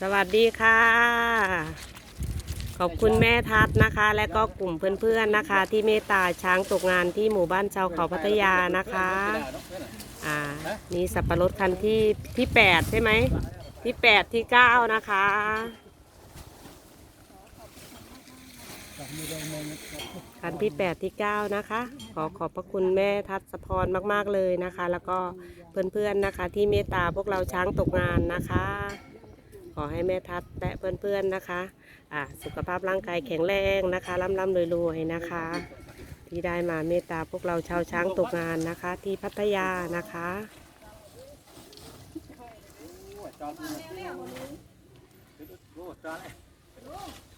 สวัสดีค่ะ ขอบคุณแม่ทัศน์นะคะ และก็กลุ่มเพื่อนๆนะคะ ที่เมตตาช้างตกงานที่หมู่บ้านชาวเขาพัทยานะคะ อ่านี่สับปะรดคันที่ที่แปดใช่ไหม ที่แปดที่เก้านะคะ คันที่แปดที่เก้านะคะ ขอขอบพระคุณแม่ทัศพรมากๆเลยนะคะ แล้วก็เพื่อนๆนะคะ ที่เมตตาพวกเราช้างตกงานนะคะ ขอให้แม่ทัศและเพื่อนๆนะคะอ่าสุขภาพร่างกายแข็งแรงนะคะร่ำร่ำรวยๆนะคะ ที่ได้มาเมตตาพวกเราชาวช้างตกงานนะคะ ที่พัทยานะคะเ